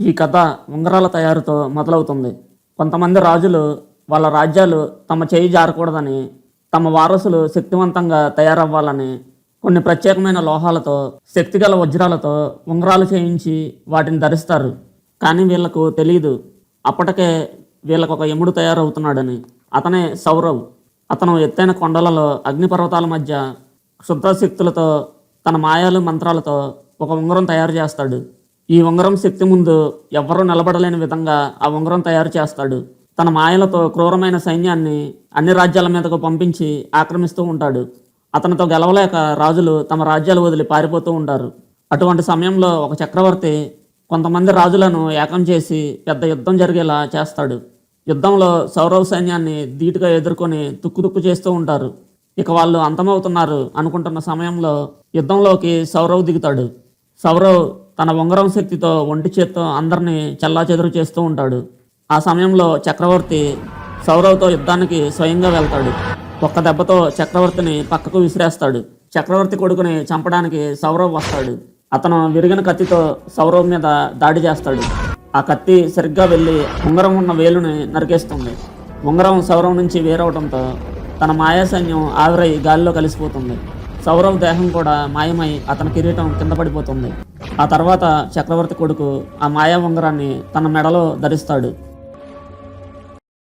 ఈ కథ ఉంగరాల తయారుతో మొదలవుతుంది. కొంతమంది రాజులు వాళ్ళ రాజ్యాలు తమ చేయి జారకూడదని తమ వారసులు శక్తివంతంగా తయారవ్వాలని కొన్ని ప్రత్యేకమైన లోహాలతో శక్తిగల వజ్రాలతో ఉంగరాలు చేయించి వాటిని ధరిస్తారు. కానీ వీళ్ళకు తెలియదు అప్పటికే వీళ్ళకు ఒక యముడు తయారవుతున్నాడని. అతనే సౌరవ్. అతను ఎత్తైన కొండలలో అగ్నిపర్వతాల మధ్య క్షుద్రశక్తులతో శక్తులతో తన మాయాలు మంత్రాలతో ఒక ఉంగరం తయారు చేస్తాడు. ఈ ఉంగరం శక్తి ముందు ఎవ్వరూ నిలబడలేని విధంగా ఆ ఉంగరం తయారు చేస్తాడు. తన మాయలతో క్రూరమైన సైన్యాన్ని అన్ని రాజ్యాల మీదకు పంపించి ఆక్రమిస్తూ ఉంటాడు. అతనితో గెలవలేక రాజులు తమ రాజ్యాలు వదిలి పారిపోతూ ఉంటారు. అటువంటి సమయంలో ఒక చక్రవర్తి కొంతమంది రాజులను ఏకం చేసి పెద్ద యుద్ధం జరిగేలా చేస్తాడు. యుద్ధంలో సౌరవ సైన్యాన్ని ధీటుగా ఎదుర్కొని తుక్కుతుక్కు చేస్తూ ఉంటారు. ఇక వాళ్ళు అంతమవుతున్నారు అనుకుంటున్న సమయంలో యుద్ధంలోకి సౌరవ్ దిగుతాడు. సౌరవ్ తన ఉంగరం శక్తితో ఒంటి చేత్తో అందరినీ చెల్లాచెదురు చేస్తూ ఉంటాడు. ఆ సమయంలో చక్రవర్తి సౌరవ్తో యుద్ధానికి స్వయంగా వెళ్తాడు. ఒక్క దెబ్బతో చక్రవర్తిని పక్కకు విసిరేస్తాడు. చక్రవర్తి కొడుకుని చంపడానికి సౌరవ్ వస్తాడు. అతను విరిగిన కత్తితో సౌరవ్ మీద దాడి చేస్తాడు. ఆ కత్తి సరిగ్గా వెళ్ళి ఉంగరం ఉన్న వేలుని నరికేస్తుంది. ఉంగరం సౌరవ్ నుంచి వేరవడంతో తన మాయా సైన్యం ఆవిరై గాలిలో కలిసిపోతుంది. సౌరవ్ దేహం కూడా మాయమై అతని కిరీటం కింద పడిపోతుంది. ఆ తర్వాత చక్రవర్తి కొడుకు ఆ మాయా ఉంగరాన్ని తన మెడలో ధరిస్తాడు.